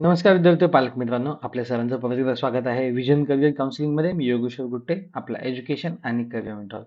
नमस्कार विद्यार्थी पालक मित्रांनो आपल्या सरांचं परत एकदा स्वागत आहे विजन करिअर काउन्सिलिंगमध्ये मी योगेश्वर गुट्टे आपला एज्युकेशन आणि करिअर मेंटॉर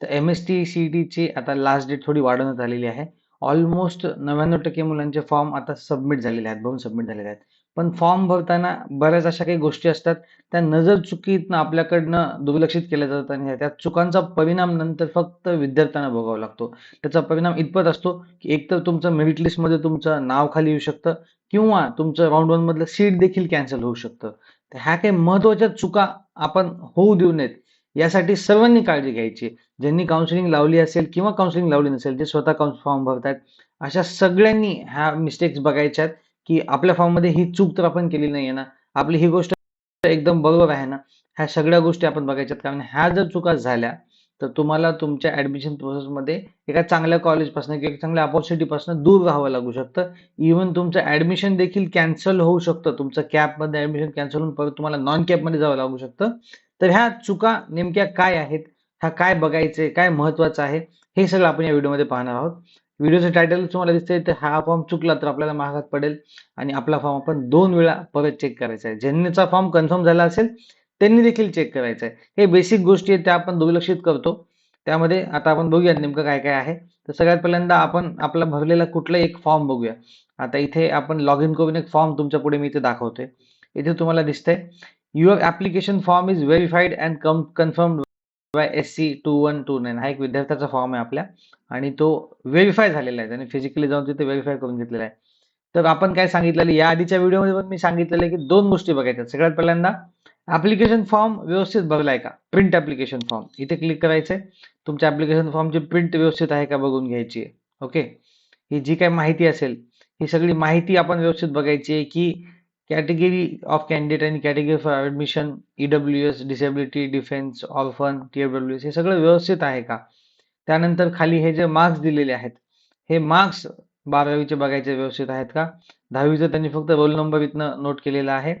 तर एम एस टी सी टीची आता लास्ट डेट थोडी वाढवण्यात आलेली आहे. ऑलमोस्ट नव्याण्णव टक्के मुलांचे फॉर्म आता सबमिट झालेले आहेत भरून सबमिट झालेले आहेत. पण फॉर्म भरताना बऱ्याच अशा काही गोष्टी असतात त्या नजर चुकीतनं आपल्याकडनं दुर्लक्षित केल्या जातात आणि त्या चुकांचा परिणाम नंतर फक्त विद्यार्थ्यांना भोगावा लागतो. त्याचा परिणाम इतपत असतो की एकतर तुमचं मेरिट लिस्टमध्ये तुमचं नाव खाली येऊ शकतं किंवा तुमचं राऊंड वनमधलं सीट देखील कॅन्सल होऊ शकतं. तर ह्या काही महत्त्वाच्या चुका आपण होऊ देऊ नयेत. यासाठी सर्वांनी काळजी घ्यायची. ज्यांनी काउन्सिलिंग लावली असेल किंवा काउन्सिलिंग लावली नसेल जे स्वतः फॉर्म भरतात अशा सगळ्यांनी ह्या मिस्टेक्स बघायच्या आहेत की आपल्या फॉर्ममध्ये ही चूक तर आपण केली नाही ना. आपली ही गोष्ट एकदम बरोबर आहे ना. ह्या सगळ्या गोष्टी आपण बघायच्यात. कारण ह्या जर चुका झाल्या तर तुम्हाला तुमच्या ऍडमिशन प्रोसेसमध्ये एका चांगल्या कॉलेजपासून किंवा चांगल्या अपॉर्च्युनिटीपासून दूर राहावं लागू शकतं. इव्हन तुमचं ऍडमिशन देखील कॅन्सल होऊ शकतं. तुमचं कॅपमध्ये ऍडमिशन कॅन्सल होऊन परत तुम्हाला नॉन कॅपमध्ये जावं लागू शकतं. तर ह्या चुका नेमक्या काय आहेत? ह्या काय बघायचे? काय महत्वाचं आहे? हे सगळं आपण या व्हिडिओमध्ये पाहणार आहोत. व्हिडिओचं टायटल तुम्हाला दिसतंय तर हा फॉर्म चुकला तर आपल्याला महागात पडेल. आणि आपला फॉर्म आपण दोन वेळा परत चेक करायचा आहे. ज्यांनीचा फॉर्म कन्फर्म झाला असेल त्यांनी देखील चेक करायचं आहे. हे बेसिक गोष्टी आहेत त्या आपण दुर्लक्षित करतो. त्यामध्ये आता आपण बघूया नेमकं काय काय आहे. तर सगळ्यात पहिल्यांदा आपण आपला भरलेला कुठला एक फॉर्म बघूया. आता इथे आपण लॉग इन करून एक फॉर्म तुमच्यापुढे मी इथे दाखवतोय. इथे तुम्हाला दिसतंय your application form is verified and cum confirm Y S C two one two nine हा एक विद्यार्थ्याचा फॉर्म आहे आपल्या. आणि तो व्हेरीफाय झालेला आहे. त्याने फिजिकली जाऊन तिथे व्हेरीफाय करून घेतलेला आहे. तर आपण काय सांगितलेलं या आधीच्या व्हिडिओमध्ये पण मी सांगितलेलं आहे की दोन गोष्टी बघायच्या सगळ्यात पहिल्यांदा ऍप्लिकेशन फॉर्म व्यवस्थित भरलाय का? प्रिंट ऍप्लिकेशन फॉर्म इथे क्लिक करायचंय. तुमच्या ऍप्लिकेशन फॉर्मची प्रिंट व्यवस्थित आहे का बघून घ्यायची आहे. ओके ही जी काय माहिती असेल ही सगळी माहिती आपण व्यवस्थित बघायची आहे की कॅटेगरी ऑफ candidate आणि category for admission EW S disability defence orphan T W S हे सगळं व्यवस्थित आहे का? त्यानंतर खाली हे जे मार्क्स दिलेले आहेत हे मार्क्स बारावीचे बघायचे व्यवस्थित आहेत का? दहावीचं त्यांनी फक्त रोल नंबर इथनं नोट केलेला आहे.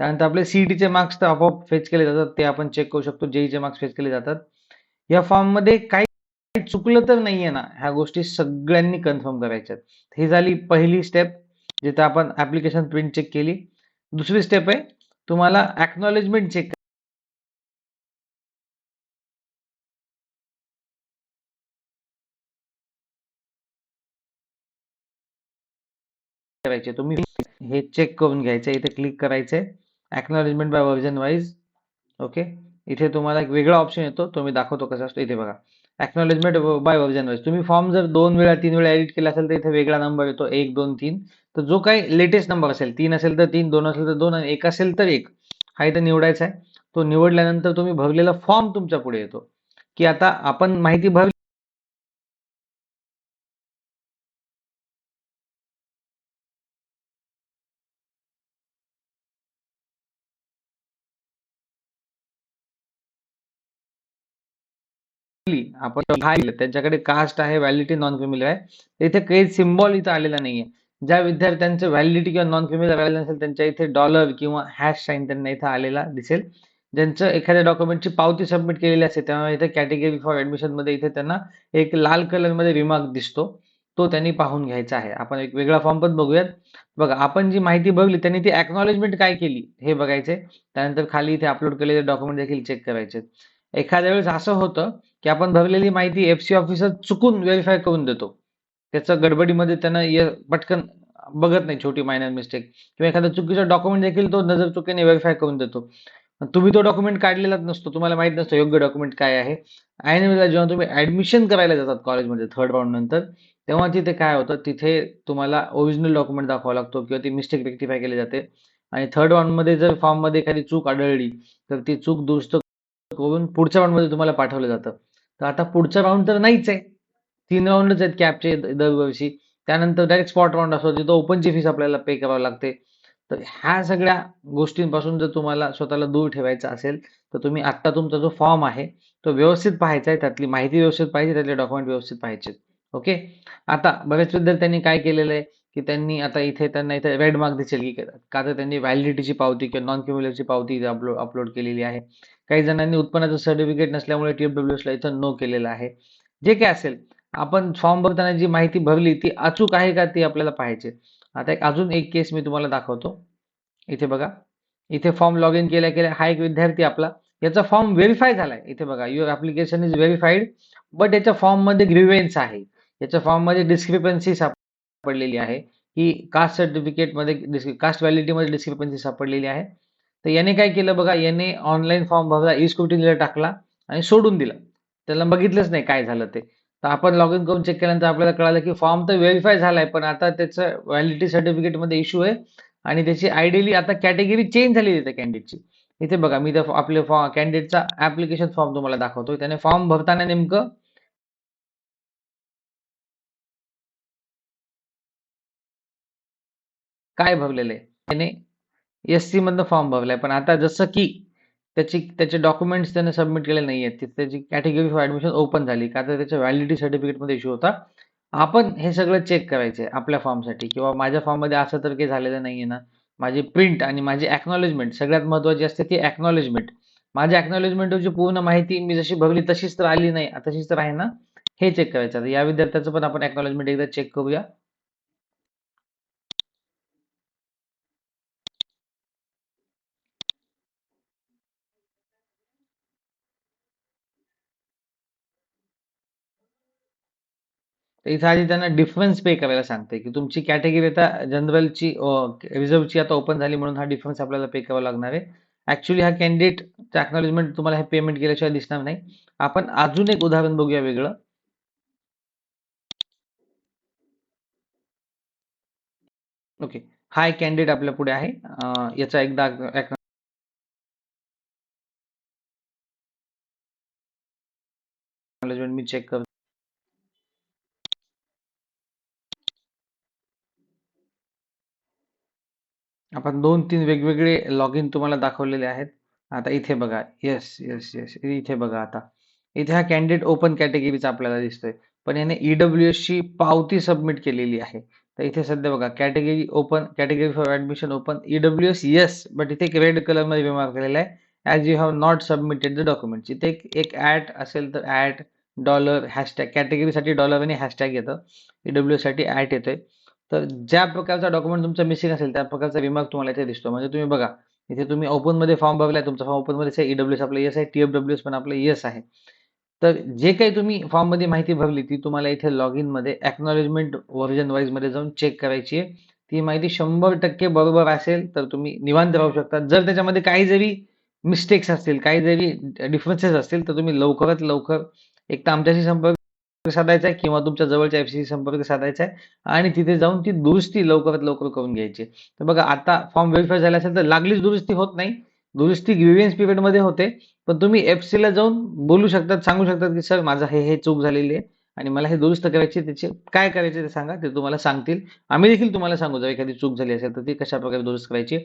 त्यानंतर आपले सीईटीचे मार्क्स तर आपोआप फेच केले जातात ते आपण चेक करू शकतो जेईचे मार्क्स फेच केले जातात. या फॉर्ममध्ये काही चुकलं तर नाहीये ना ह्या गोष्टी सगळ्यांनी कन्फर्म करायच्यात. ही झाली पहिली स्टेप जिथे आपण ऍप्लिकेशन प्रिंट चेक केली. दुसरी स्टेप आहे तुम्हाला ऍक्नॉलेजमेंट चेक करायचे. तुम्ही हे चेक करून घ्यायचे इथे क्लिक करायचे acknowledgement by version wise okay इथे तुम्हाला एक वेगळा ऑप्शन येतो तो मी दाखवतो कसा असतो इथे बघा. एक्नॉलेजमेंट बाय वर्जन वाईज तुम्ही फॉर्म जर दोन वेळा तीन वेळा एडिट केला असेल तर इथे वेगळा नंबर येतो एक दोन तीन. तर जो काही लेटेस्ट नंबर असेल तीन असेल तर तीन दोन असेल तर दोन आणि एक असेल तर एक हा इथे निवडायचा आहे. तो निवडल्यानंतर तुम्ही भरलेला फॉर्म तुमच्यापुढे येतो. की आता आपण माहिती भरली आपण त्यांच्याकडे कास्ट आहे व्हॅलिडिटी नॉन फेमिलर आहे. इथे काही सिम्बॉल इथं आलेला नाहीये. ज्या विद्यार्थ्यांचं व्हॅलिडिटी किंवा नॉन फेमिलर आलेलं नसेल त्यांच्या इथे डॉलर किंवा हॅश साईन त्यांना इथे आलेला दिसेल. ज्यांचं एखाद्या डॉक्युमेंटची पावती सबमिट केलेली असते तेव्हा इथे कॅटेगरी फॉर ऍडमिशनमध्ये इथे त्यांना एक लाल कलरमध्ये रिमार्क दिसतो. तो त्यांनी पाहून घ्यायचा आहे. आपण एक वेगळा फॉर्म पण बघूयात. बघा आपण जी माहिती बघली त्यांनी ती एक्नॉलेजमेंट काय केली हे बघायचे त्यानंतर खाली इथे अपलोड केलेले डॉक्युमेंट देखील चेक करायचे एखाद्या वेळेस असं होतं की आपण भरलेली माहिती एफ सी ऑफिसर चुकून व्हेरीफाय करून देतो. त्याचं गडबडीमध्ये त्यांना पटकन बघत नाही छोटी मायनर मिस्टेक किंवा एखादा चुकीचा डॉक्युमेंट देखील तो नजर चुकीने व्हेरीफाय करून देतो. तुम्ही तो डॉक्युमेंट काढलेलाच नसतो. तुम्हाला माहीत नसतं योग्य डॉक्युमेंट काय आहे. ऐन वेळेला जेव्हा तुम्ही ऍडमिशन करायला जातात कॉलेजमध्ये थर्ड राऊंड नंतर तेव्हा तिथे काय होतं? तिथे तुम्हाला ओरिजिनल डॉक्युमेंट दाखवावा लागतो किंवा ती मिस्टेक रेक्टिफाय केली जाते. आणि थर्ड राऊंडमध्ये जर फॉर्ममध्ये एखादी चूक आढळली तर ती चूक दुरुस्त करून पुढच्या राऊंडमध्ये तुम्हाला पाठवलं जातं. तर आता पुढचा राऊंड तर नाहीच आहे. तीन राऊंडच आहेत कॅपचे दरवर्षी. त्यानंतर डायरेक्ट स्पॉट राऊंड असतो तिथं ओपनची फीस आपल्याला पे करावी लागते. तर ह्या सगळ्या गोष्टींपासून जर तुम्हाला स्वतःला दूर ठेवायचं असेल तर तुम्ही आत्ता तुमचा जो फॉर्म आहे तो व्यवस्थित पाहायचा आहे त्यातली माहिती व्यवस्थित पाहिजे त्यातले डॉक्युमेंट व्यवस्थित पाहिजेत ओके आता बऱ्याच विद्यार्थ्यांनी काय केलेलं आहे? की त्यांनी आता इथे त्यांना इथे रेड मार्क दिसेल की का तर त्यांनी व्हॅलिडिटीची पावती किंवा नॉन क्युम्युलेटची पावती अपलोड अपलोड केलेली आहे. काही जणांनी उत्पन्नाचं सर्टिफिकेट नसल्यामुळे टीएफडब्ल्यूएसला इथं नो केलेलं आहे. जे काय असेल आपण फॉर्म भरताना जी माहिती भरली ती अचूक आहे का ती आपल्याला पाहायची आता एक अजून एक केस मी तुम्हाला दाखवतो. इथे बघा. इथे फॉर्म लॉग इन केल्या केल्या. हा एक विद्यार्थी आपला. याचा फॉर्म व्हेरीफाय झालाय. इथे बघा. Your application is verified but याच्या फॉर्ममध्ये ग्रीवेन्स आहे. याच्या फॉर्ममध्ये डिस्क्रिपन्सी सापडलेली आहे. की कास्ट सर्टिफिकेटमध्ये कास्ट व्हॅलिडिटीमध्ये डिस्क्रिपन्सी सापडलेली आहे. तर याने काय केलं बघा याने ऑनलाईन फॉर्म भरला ई स्क्रुटिनीला टाकला आणि सोडून दिला. त्याला बघितलंच नाही काय झालं ते. तर आपण लॉग इन करून चेक केल्यानंतर आपल्याला कळालं की फॉर्म तर व्हेरीफाय झालाय पण आता त्याचं व्हॅलिडिटी सर्टिफिकेटमध्ये इश्यू आहे आणि त्याची आयडियली आता कॅटेगरी चेंज झालेली आहे कॅन्डिडेटची इथे बघा मी त्या आपले कॅन्डिडेटचा ऍप्लिकेशन फॉर्म तुम्हाला दाखवतो त्याने फॉर्म भरताना नेमकं काय भरलेलं आहे? त्याने एस सी मधनं फॉर्म भरलाय. पण आता जसं की त्याची त्याचे डॉक्युमेंट्स त्याने सबमिट केले नाही आहेत त्याची कॅटेगरी फॉर ऍडमिशन ओपन झाली. का तर त्याच्या व्हॅलिडिटी सर्टिफिकेटमध्ये इश्यू होता. आपण हे सगळं चेक करायचंय आपल्या फॉर्मसाठी किंवा माझ्या फॉर्ममध्ये असं तर काही झालेलं नाहीये ना. माझी प्रिंट आणि माझी ॲक्नॉलेजमेंट सगळ्यात महत्त्वाची असते ती ॲक्नॉलेजमेंट माझ्या ॲक्नॉलेजमेंटची पूर्ण माहिती मी जशी भरली तशीच तर आली नाही. तशीच तर आहे ना? हे चेक करायचं. या विद्यार्थ्याचं पण आपण ॲक्नॉलेजमेंट एकदा चेक करूया. तर इथं आधी त्यांना डिफरन्स पे करायला सांगते की तुमची कॅटेगरी आता जनरलची रिझर्वची आता ओपन झाली म्हणून हा डिफरन्स आपल्याला पे करावा लागणार आहे. ॲक्च्युली हा कॅन्डिडेट अॅक्नॉलेजमेंट तुम्हाला हे पेमेंट केल्याशिवाय दिसणार नाही. आपण अजून एक उदाहरण बघूया वेगळं. ओके हा एक कॅन्डिडेट आपल्या पुढे आहे. याचा एकदा मी चेक करतो. आपण दोन तीन वेगवेगळे लॉग इन तुम्हाला दाखवलेले आहेत. आता इथे बघा. येस येस येस इथे बघा आता. इथे हा कॅन्डिडेट ओपन कॅटेगरीचा आपल्याला दिसतोय. पण याने ईडब्ल्यू एस ची पावती सबमिट केलेली आहे. तर इथे सध्या बघा category open category for admission open EW S yes but इथे एक रेड कलरमध्ये रिमार्क केलेला आहे. As you have not submitted the document इथे एक ऍट असेल तर ऍट डॉलर हॅशटॅग कॅटेगरीसाठी डॉलर आणि हॅशटॅग येतं. ईडब्ल्यू एससाठी ऍट येतोय. तर ज्या प्रकारचा डॉक्युमेंट तुमचा मिसिंग असेल त्या प्रकारचा विभाग तुम्हाला इथे दिसतो. म्हणजे तुम्ही बघा इथे तुम्ही ओपनमध्ये फॉर्म भरलाय तुमचा. फॉर्म ओपनमध्ये ईडब्ल्यूएस आपलं येस आहे टीएफडब्ल्यू एस पण आपलं येस आहे. तर जे काही तुम्ही फॉर्ममध्ये माहिती भरली ती तुम्हाला इथे लॉग इनमध्ये एक्नॉलेजमेंट व्हर्जन वाईजमध्ये जाऊन चेक करायची आहे. ती माहिती शंभर टक्के बरोबर असेल तर तुम्ही निवांत राहू शकता. जर त्याच्यामध्ये काही जरी मिस्टेक्स असतील काही जरी डिफरन्सेस असतील तर तुम्ही लवकरात लवकर एक तर आमच्याशी संपर्क साधायचा आहे किंवा तुमच्या जवळच्या एफसी संपर्क साधायचा आहे. आणि तिथे जाऊन ती दुरुस्ती लवकरात लवकर करून घ्यायची. तर बघा आता फॉर्म व्हेरीफाय झाला असेल तर लागलीच दुरुस्ती होत नाही. दुरुस्ती ग्रीवियन्स पिरियडमध्ये होते. पण तुम्ही एफसी ला जाऊन बोलू शकतात सांगू शकतात की सर माझा हे हे चूक झालेली आहे आणि मला हे दुरुस्त करायची त्याचे काय करायचे ते सांगा ते तुम्हाला सांगतील. आम्ही देखील तुम्हाला सांगू जर एखादी चूक झाली असेल तर ती कशा प्रकारे दुरुस्त करायची.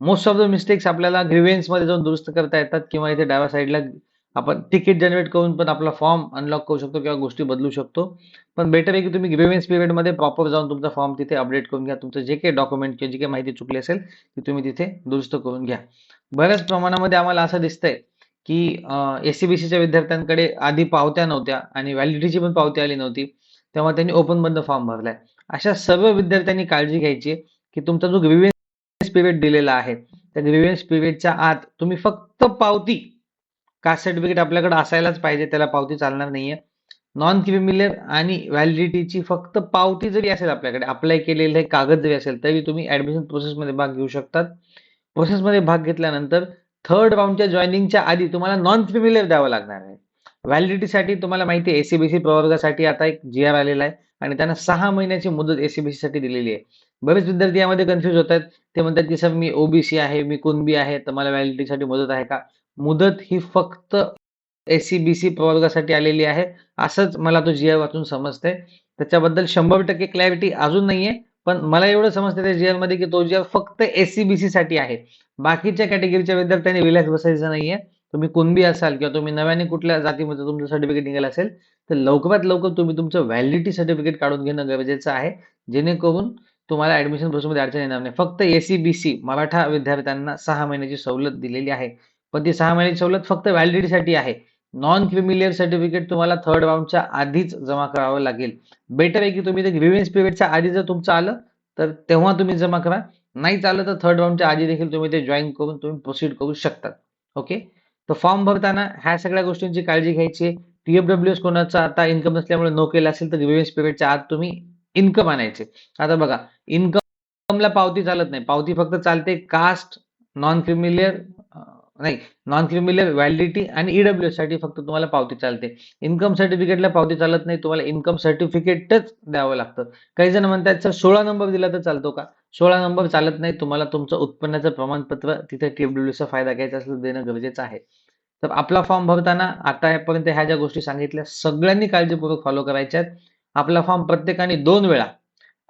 मोस्ट ऑफ द मिस्टेक्स आपल्याला ग्रीवियन्समध्ये जाऊन दुरुस्त करता येतात किंवा इथे डाव्या साईडला आपण तिकीट जनरेट करून पण आपला फॉर्म अनलॉक करू शकतो किंवा गोष्टी बदलू शकतो. पण बेटर आहे की तुम्ही ग्रेव्हन्स पिरियडमध्ये प्रॉपर जाऊन तुमचा फॉर्म तिथे अपडेट करून घ्या. तुमचं जे काही डॉक्युमेंट किंवा जी काही माहिती चुकली असेल ती तुम्ही तिथे दुरुस्त करून घ्या. बऱ्याच प्रमाणामध्ये आम्हाला असं दिसतंय की एससीबीसीच्या विद्यार्थ्यांकडे आधी पावत्या नव्हत्या आणि व्हॅलिडिटीची पण पावती आली नव्हती. तेव्हा त्यांनी ओपन बंद फॉर्म भरलाय. अशा सर्व विद्यार्थ्यांनी काळजी घ्यायची की तुमचा जो ग्रिव्हियन्स पिरियड दिलेला आहे त्या ग्रिव्हियन्स पिरियडच्या आत तुम्ही फक्त पावती कास्ट सर्टिफिकेट आपल्याकडे असायलाच पाहिजे त्याला पावती चालणार नाहीये. नॉन क्रिमिनल आणि व्हॅलिडिटीची फक्त पावती जरी असेल आपल्याकडे अप्लाय केलेले कागद जरी असेल तरी तुम्ही ऍडमिशन प्रोसेसमध्ये भाग घेऊ शकतात. प्रोसेसमध्ये भाग घेतल्यानंतर थर्ड राऊंडच्या जॉईनिंगच्या आधी तुम्हाला नॉन क्रिमिनल द्यावं लागणार आहे. व्हॅलिडिटीसाठी तुम्हाला माहिती आहे एसीबीसी प्रवर्गासाठी आता एक जी आर आलेला आहे आणि त्यांना सहा महिन्याची मुदत एसीबीसी साठी दिलेली आहे. बरेच विद्यार्थी यामध्ये कन्फ्युज आहेत. ते म्हणतात की सर मी ओबीसी आहे मी कुणबी आहे तर मला व्हॅलिडिटीसाठी मदत आहे का? मुदत ही फक्त एससीबीसी प्रवर्गासाठी आलेली आहे. असंच मला तो जी आर वाचून समजते त्याच्याबद्दल शंभर टक्के क्लॅरिटी अजून नाहीये पण मला एवढं समजतं त्या जी मध्ये की तो जी आर फक्त एससीबीसी साठी आहे. बाकीच्या कॅटेगरीच्या विद्यार्थ्यांनी रिलॅक्स बसायचं नाहीये. तुम्ही कुणबी असाल किंवा तुम्ही नव्याने कुठल्या जातीमध्ये तुमचं सर्टिफिकेट निघालं असेल तर लवकरात लवकर तुम्ही तुमचं व्हॅलिडिटी सर्टिफिकेट काढून घेणं गरजेचं आहे. जेणेकरून तुम्हाला ऍडमिशन प्रोसेसमध्ये अडचण येणार नाही. फक्त एसीबीसी मराठा विद्यार्थ्यांना सहा महिन्याची सवलत दिलेली आहे. पण ती सहा महिन्याची सवलत फक्त व्हॅलिडिटीसाठी आहे. नॉन क्रिमिलियर सर्टिफिकेट तुम्हाला थर्ड राऊंडच्या आधीच जमा करावं लागेल. बेटर आहे की तुम्ही ते ग्रीव्हन्स पिरियडच्या आधी जर तुमचं आलं तर तेव्हा तुम्ही जमा करा. नाही चाललं तर थर्ड राऊंडच्या आधी देखील तुम्ही ते जॉईन करून तुम्ही प्रोसीड करू शकतात ओके तर फॉर्म भरताना ह्या सगळ्या गोष्टींची काळजी घ्यायची आहे. टीएफडब्ल्यू एस कोणाचा आता इन्कम नसल्यामुळे नो केला असेल तर ग्रीवेन्स पिरियडच्या आत तुम्ही इन्कम आणायचे. आता बघा इन्कमला पावती चालत नाही. पावती फक्त चालते कास्ट नॉन क्रिमिलियर नाही नॉन क्रिमिनल व्हॅलिडिटी आणि ईडब्ल्यू साठी फक्त तुम्हाला पावती चालते. इन्कम सर्टिफिकेटला पावती चालत नाही तुम्हाला इन्कम सर्टिफिकेटच द्यावं लागतं. काही जण म्हणतात सर सोळा नंबर दिला तर चालतो का? सोळा नंबर चालत नाही तुम्हाला तुमचं उत्पन्नाचं प्रमाणपत्र तिथे टीडब्ल्यूचा फायदा घ्यायचा असं देणं गरजेचं आहे. तर आपला फॉर्म भरताना आतापर्यंत ह्या ज्या गोष्टी सांगितल्या सगळ्यांनी काळजीपूर्वक फॉलो करायच्यात. आपला फॉर्म प्रत्येकाने दोन वेळा.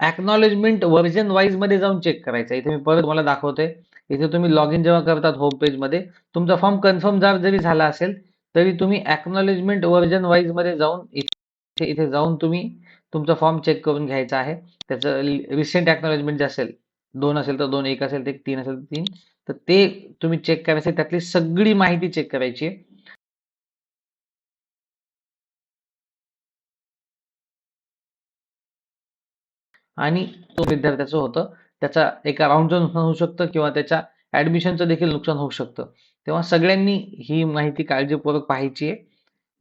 ऍक्नॉलेजमेंट व्हर्जन वाईजमध्ये जाऊन चेक करायचा. इथे मी परत तुम्हाला दाखवतोय. इथे तुम्ही लॉग इन जेव्हा करतात होम पेजमध्ये तुमचा फॉर्म कन्फर्म जरी झाला असेल तरी तुम्ही ऍक्नॉलेजमेंट व्हर्जन वाईजमध्ये जाऊन इथे इथे जाऊन तुम्ही तुमचा फॉर्म चेक करून घ्यायचा आहे. त्याचं रिसेंट ऍक्नॉलेजमेंट जे असेल दोन असेल तर दोन एक असेल तर तीन असेल तर तीन तर ते तुम्ही चेक करायचं. त्यातली सगळी माहिती चेक करायची आहे. आणि तो विद्यार्थ्याचं होतं त्याचा एका राऊंडचं नुकसान होऊ शकतं किंवा त्याच्या ॲडमिशनचं देखील नुकसान होऊ शकतं. तेव्हा सगळ्यांनी ही माहिती काळजीपूर्वक पाहायची आहे.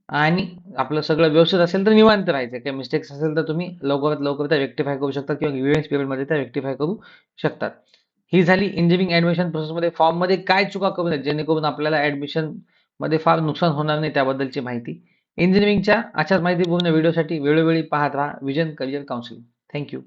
आणि आपलं सगळं व्यवस्थित असेल तर निवांत राहायचं. काही मिस्टेक्स असेल तर तुम्ही लवकरात लवकर त्या रेक्टिफाय करू शकता किंवा ग्रीवेन्स पिरियडमध्ये त्या रेक्टिफाय करू शकतात. ही झाली इंजिनिअरिंग ॲडमिशन प्रोसेसमध्ये फॉर्ममध्ये काय चुका करू नये जेणेकरून आपल्याला ॲडमिशनमध्ये फार नुकसान होणार नाही त्याबद्दलची माहिती. इंजिनिअरिंगच्या अशाच माहितीपूर्ण व्हिडिओसाठी वेळोवेळी पाहत राहा. Vision career counselling thank you